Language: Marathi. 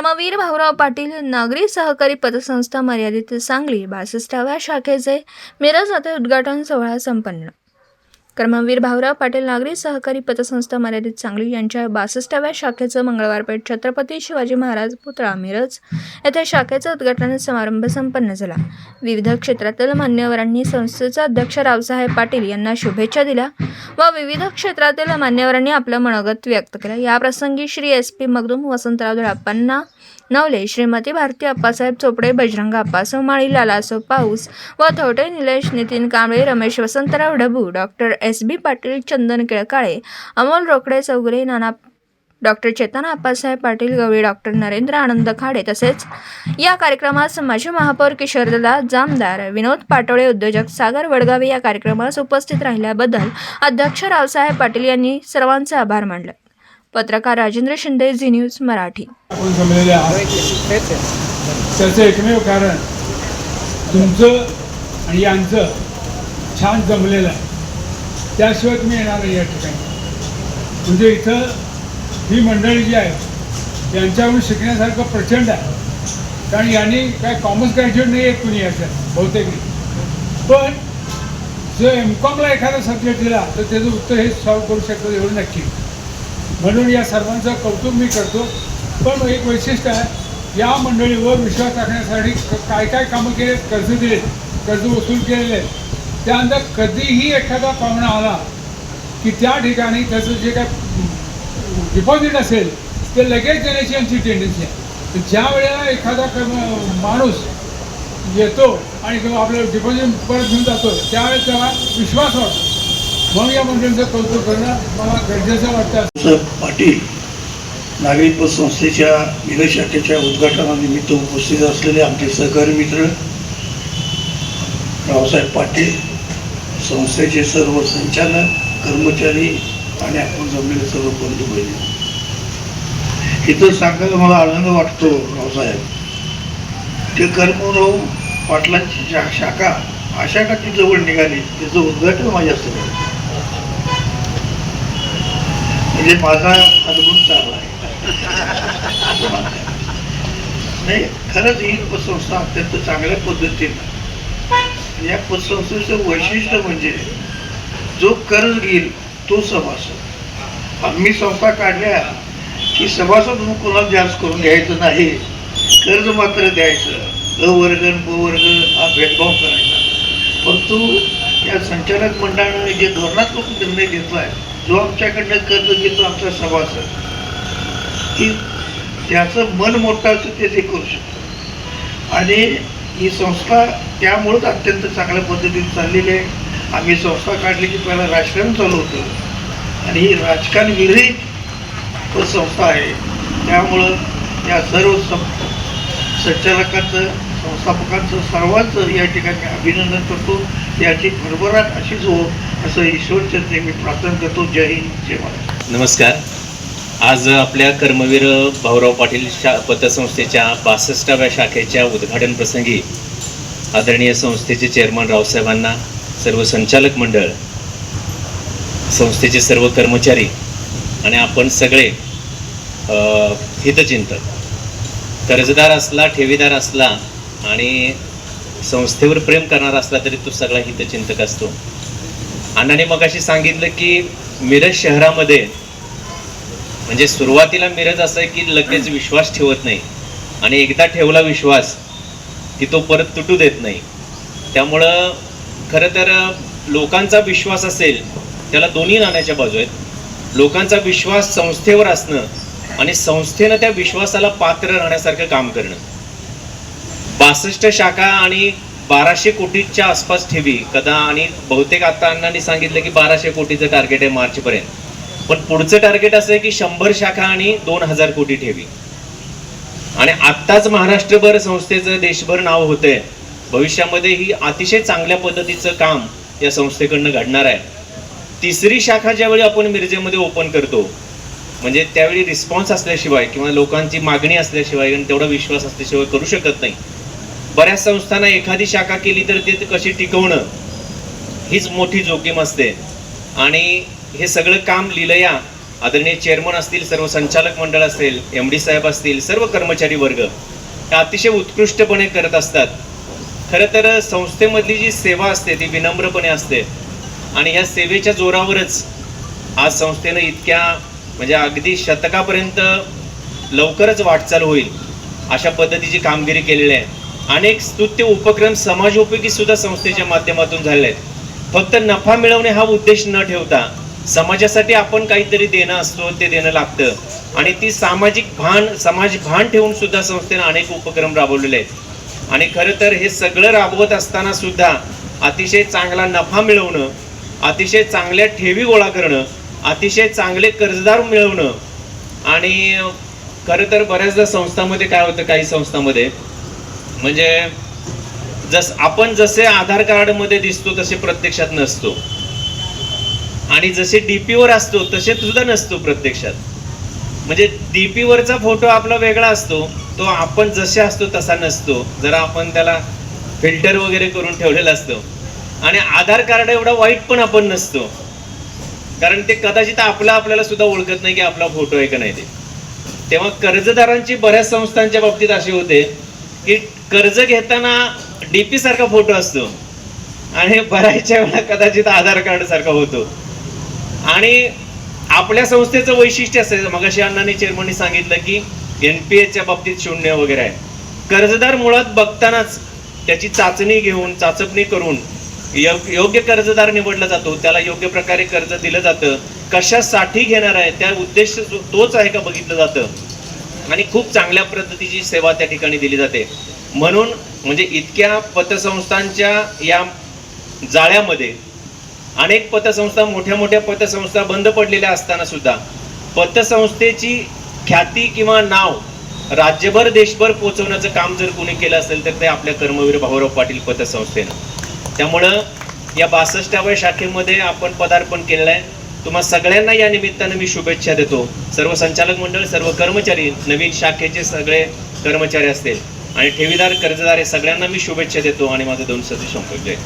कर्मवीर भाऊराव पाटील नागरी सहकारी पतसंस्था मर्यादित सांगली बासष्टाव्या शाखेचे मिरज येथे उद्घाटन सोहळा संपन्न. कर्मवीर भाऊराव पाटील नागरी सहकारी पतसंस्था मर्यादित सांगली यांच्या बासष्टाव्या शाखेचं मंगळवारपेठ छत्रपती शिवाजी महाराज पुतळा मिरज येथे शाखेचा उद्घाटन समारंभ संपन्न झाला. विविध क्षेत्रातील मान्यवरांनी संस्थेचे अध्यक्ष रावसाहेब पाटील यांना शुभेच्छा दिल्या व विविध क्षेत्रातील मान्यवरांनी आपलं मनोगत व्यक्त केलं. या प्रसंगी श्री एस पी मगदूम वसंतराव धडाप्पांना नवले. श्रीमती भारती अप्पासाहेब चोपडे बजरंग अप्पा सोमाळी लालासो पाऊस व Thote Nilesh Nitin Kamble Ramesh Vasantrao Dabu doctor S. B. Patil Chandan Kelkale Amol Rokade Chougule Nana doctor Chetan Appasaheb Patil Gawali doctor Narendra Anand Khade तसेच या कार्यक्रमास माजी महापौर किशोरदादा जामदार विनोद पाटोळे उद्योजक सागर वडगावे या कार्यक्रमास उपस्थित राहिल्याबद्दल अध्यक्ष रावसाहेब पाटील यांनी सर्वांचे आभार मानले. पत्रकार राजेंद्र शिंदे झी न्यूज मराठी आपण जमलेले त्याचं एकमेव कारण तुमचं आणि यांचं छान जमलेलं आहे. त्याशिवाय तुम्ही येणार नाही या ठिकाणी. म्हणजे इथं ही मंडळी जी आहे यांच्याकडून शिकण्यासारखं प्रचंड आहे. कारण यांनी काय कॉमर्स ग्रॅज्युएट नाही आहेत कुणी याच्यात बहुतेक पण जर एम कॉमला एखादा सब्जेक्ट दिला तर त्याचं उत्तर हे सॉल्व करू शकतो एवढं नक्की. म्हणून या सर्वांचं कौतुक मी करतो. पण एक वैशिष्ट्य आहे या मंडळीवर विश्वास टाकण्यासाठी काय काय कामं केले कर्ज दिले कर्ज वसूल केलेले. आहेत. त्यानंतर कधीही एखादा पाहुणा आला की त्या ठिकाणी त्याचं जे काय डिपॉझिट असेल ते लगेच देण्याची आमची टेंडन्सी आहे. ज्या वेळेला एखादा कर्म माणूस येतो आणि किंवा आपलं डिपॉझिट परत घेऊन जातो त्यावेळेस त्याला विश्वास वाटतो म्हणून या मंडळींचं कौतुक करणं मला गरजेचं वाटतं. पाटील नागरिक पत संस्थेच्या मिरज शाखेच्या उद्घाटनानिमित्त उपस्थित असलेले आमचे सहकारी मित्र रावसाहेब पाटील संस्थेचे सर्व संचालक कर्मचारी आणि आपण जमलेले सर्व बंधू बहिणी. इथं सांगायला मला आनंद वाटतो रावसाहेब. ते कर्मराव पाटलांची शा शाखा आशा टाकी जवळ निघाली त्याचं उद्घाटन माझ्यासमोर. म्हणजे माझा अनुभव चालला आहे. नाही खरंच ही पतसंस्था अत्यंत चांगल्या पद्धतीनं या पतसंस्थेचं वैशिष्ट्य म्हणजे जो कर्ज घेईल तो सभासद आम्ही संस्था काढल्या की सभासद म्हणून कोणाला जास्त करून घ्यायचं नाही. कर्ज मात्र द्यायचं. अ वर्ग ब वर्ग हा भेदभाव करायचा. परंतु या संचालक मंडळाने जे धोरणात्मक निर्णय घेतला आहे आमच्याकडनं कर्ज घेतो आमचा सभासद. की त्याचं मन मोठं असं ते ते करू शकतो. आणि ही संस्था त्यामुळंच अत्यंत चांगल्या पद्धतीने चाललेली आहे. आम्ही संस्था काढली की पहिला राजकारण चालू होतं. आणि ही राजकारण विरहित संस्था आहे. त्यामुळं या सर्व सं संचालकांचं संस्थापकांचं सर्वांचं या ठिकाणी अभिनंदन करतो. त्याची भरभराट अशीच हो असं ईश्वरचंद्र मी प्रार्थना करतो. जय हिंद जय महाराज नमस्कार. आज आपल्या कर्मवीर भाऊराव पाटील शा पतसंस्थेच्या बासष्टाव्या शाखेच्या उद्घाटन प्रसंगी आदरणीय संस्थेचे चेअरमन रावसाहेबांना सर्व संचालक मंडळ संस्थेचे सर्व कर्मचारी आणि आपण सगळे हितचिंतक कर्जदार असला ठेवीदार असला आणि संस्थेवर प्रेम करणारा असला तरी तो सगळा हितचिंतक असतो. अण्णाने मग अशी सांगितलं की मिरज शहरामध्ये म्हणजे सुरुवातीला मिरज असं आहे की लगेच विश्वास ठेवत नाही. आणि एकदा ठेवला विश्वास की तो परत तुटू देत नाही. त्यामुळं खरं तर लोकांचा विश्वास असेल त्याला दोन्ही नाण्याच्या बाजू आहेत. लोकांचा विश्वास संस्थेवर असणं आणि संस्थेनं त्या विश्वासाला पात्र राहण्यासारखं काम करणं. बासष्ट शाखा आणि बाराशे कोटीच्या आसपास ठेवी. कदा आणि बहुतेक आता अण्णांनी सांगितलं की बाराशे कोटीचं टार्गेट आहे मार्चपर्यंत. पण पुढचं टार्गेट असं आहे की शंभर शाखा आणि दोन हजार कोटी ठेवी. आणि आत्ताच महाराष्ट्रभर संस्थेचं देशभर नाव होतंय. भविष्यामध्ये ही अतिशय चांगल्या पद्धतीचं काम या संस्थेकडनं घडणार आहे. तिसरी शाखा ज्यावेळी आपण मिरजेमध्ये ओपन करतो म्हणजे त्यावेळी रिस्पॉन्स असल्याशिवाय किंवा लोकांची मागणी असल्याशिवाय आणि तेवढा विश्वास असल्याशिवाय करू शकत नाही. बऱ्याच संस्थांना एखादी शाखा केली तर ते कशी टिकवणं? हीच मोठी जोखीम असते. आणि हे सगळं काम लिलया आदरणीय चेअरमन असतील सर्व संचालक मंडळ असेल एम डी साहेब असतील सर्व कर्मचारी वर्ग हे अतिशय उत्कृष्टपणे करत असतात. खरं तर संस्थेमधली जी सेवा असते ती विनम्रपणे असते. आणि या सेवेच्या जोरावरच आज संस्थेनं इतक्या म्हणजे अगदी शतकापर्यंत लवकरच वाटचाल होईल अशा पद्धतीची कामगिरी केलेली आहे. अनेक स्तुत्य उपक्रम समाजोपयोगी सुद्धा संस्थेच्या माध्यमातून झाले आहेत फक्त नफा मिळवणे हा उद्देश न ठेवता समाजासाठी आपण काहीतरी देणं असतो ते देणं लागतं. आणि ती सामाजिक भान समाज भान ठेवून सुद्धा संस्थेनं अनेक उपक्रम राबवलेले आहेत. आणि खरं तर हे सगळं राबवत असताना सुद्धा अतिशय चांगला नफा मिळवणं अतिशय चांगल्या ठेवी गोळा करणं अतिशय चांगले कर्जदार मिळवणं आणि खरं तर बऱ्याचदा संस्थांमध्ये काय होतं काही संस्थांमध्ये म्हणजे जस आपण जसे आधार कार्डमध्ये दिसतो तसे प्रत्यक्षात नसतो. आणि जसे डी पीवर असतो तसे सुद्धा नसतो प्रत्यक्षात. म्हणजे डी पीवरचा फोटो आपला वेगळा असतो तो आपण जसे असतो तसा नसतो. जरा आपण त्याला फिल्टर वगैरे करून ठेवलेला असतो. आणि आधार कार्ड एवढा वाईट पण आपण नसतो. कारण ते कदाचित आपला आपल्याला सुद्धा ओळखत नाही की आपला फोटो आहे का नाही ते. तेव्हा कर्जदारांची बऱ्याच संस्थांच्या बाबतीत असे होते की कर्ज घेताना डीपी सारखा फोटो असतो. आणि भरायच्या वेळा कदाचित आधार कार्ड सारखा होतो. आणि आपल्या संस्थेचं वैशिष्ट्य असेल मगाशी अण्णांनी चेअरमननी सांगितलं की एनपीएच्या बाबतीत शून्य वगैरे आहे. कर्जदार मुळात बघतानाच त्याची चाचणी घेऊन चाचपणी करून योग्य कर्जदार निवडला जातो. त्याला योग्य प्रकारे कर्ज दिलं जातं. कशासाठी घेणार आहे? त्या उद्देश तोच आहे का बघितलं जातं? आणि खूप चांगल्या पद्धतीची सेवा त्या ठिकाणी दिली जाते. म्हणून म्हणजे इतक्या पतसंस्थांच्या या जाळ्यामध्ये अनेक पतसंस्था मोठ्या मोठ्या पतसंस्था बंद पडलेल्या असताना सुद्धा पतसंस्थेची ख्याती किंवा नाव राज्यभर देशभर पोहोचवण्याचं काम जर कोणी केलं असेल तर ते आपल्या कर्मवीर भाऊराव पाटील पतसंस्थेनं. त्यामुळं या बासष्टाव्या शाखेमध्ये आपण पदार्पण केलेलं आहे. तुम्हा सगळ्यांना या निमित्तानं मी शुभेच्छा देतो. सर्व संचालक मंडळ सर्व कर्मचारी नवीन शाखेचे सगळे कर्मचारी असतील. आणि ठेवीदार कर्जदार हे सगळ्यांना मी शुभेच्छा देतो आणि माझं दोन सदी संपवले